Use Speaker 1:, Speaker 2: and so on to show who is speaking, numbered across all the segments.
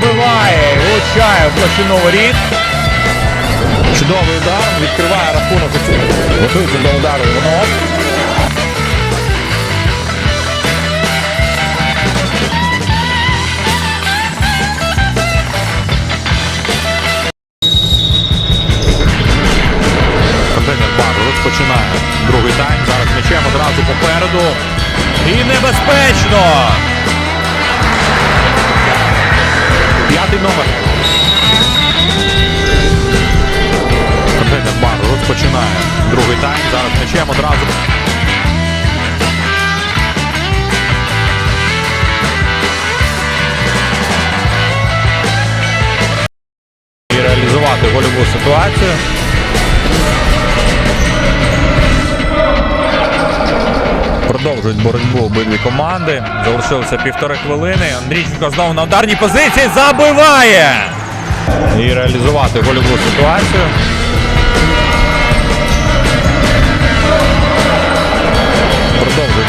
Speaker 1: Пробиває, влучає в площину воріт. Чудовий удар, відкриває рахунок. Готується до удару Іванов. Розпочинає другий тайм. Зараз м'ячем одразу попереду. І небезпечно! Одразу. І реалізувати гольову ситуацію. Продовжують боротьбу обидві команди. Залишилося півтори хвилини. Андрійченко знову на ударній позиції забиває! І реалізувати гольову ситуацію.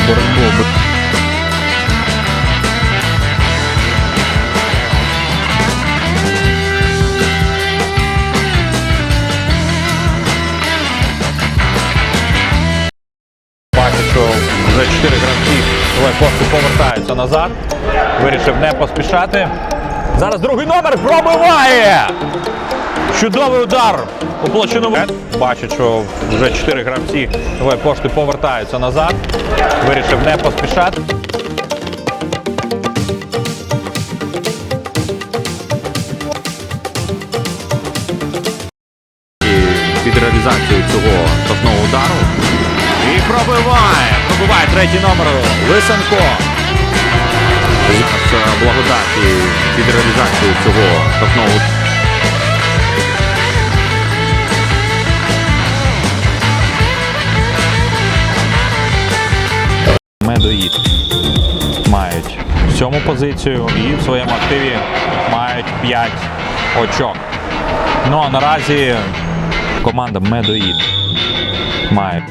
Speaker 1: Продовжують боротьбу. оби- Бачить, що вже чотири гравці лайфпосту повертаються назад. Вирішив не поспішати. Зараз другий номер пробиває! Чудовий удар у площину. Бачить, що вже чотири гравці пошти повертаються назад. Вирішив не поспішати. Під реалізацію цього штрафного удару. І пробиває! Пробиває третій номер Лисенко. Благодаті під реалізацію цього удару. Медоїд мають сьому позицію і в своєму активі мають 5 очок. Ну а наразі команда Медоїд має.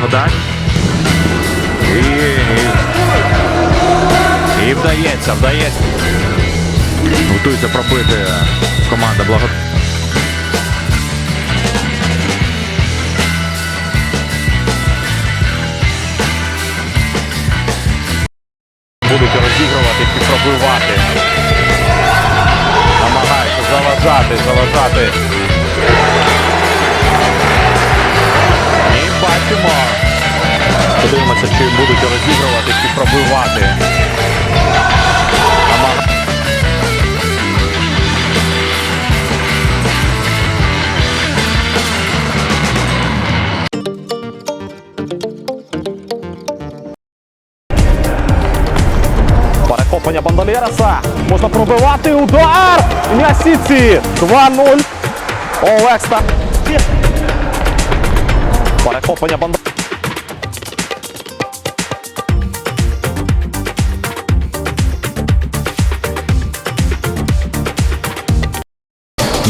Speaker 1: Благодать. І, і, і вдається, вдається. Готується пробити команда Благодать. Будуть розігрувати чи пробивати. Намагаються заважати, заважати. Подивимося, чи будуть розігрувати, чи пробивати.
Speaker 2: Перехоплення Бандалєраса. Можна пробивати удар. М'ясіці. 2-0. Олекста. Перехоплення Бандалєраса.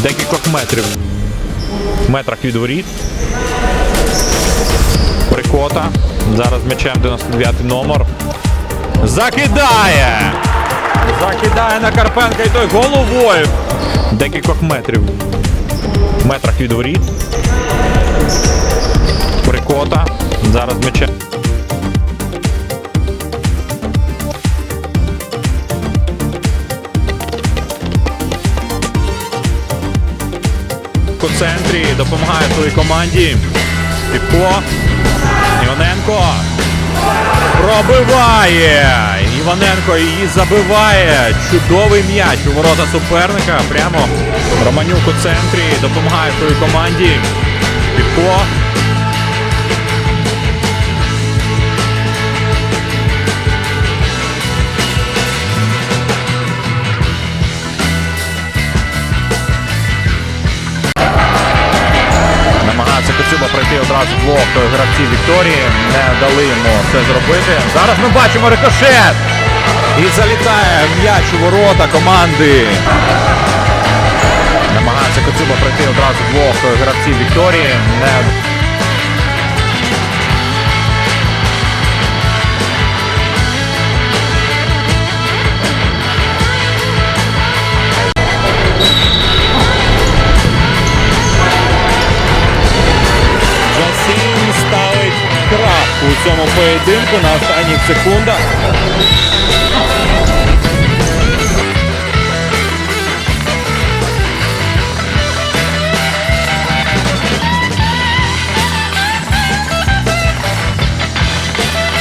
Speaker 1: Декількох метрів. В метрах від воріт. Прикота. Зараз м'ячем 99 номер. Закидає! Закидає на Карпенка і той головою. Декількох метрів. В метрах від воріт. Прикота. Зараз м'ячем. У центрі допомагає своїй команді. Піпко. Іваненко. Пробиває. Іваненко її забиває. Чудовий м'яч у ворота суперника. Прямо Романюк у центрі допомагає своїй команді. Піпко. Одразу двох гравців Вікторії. Не дали йому це зробити. Зараз ми бачимо рикошет. І залітає м'яч у ворота команди. Намагається Коцюба пройти одразу двох гравців Вікторії. Не
Speaker 3: цьому поєдинку на останніх секундах.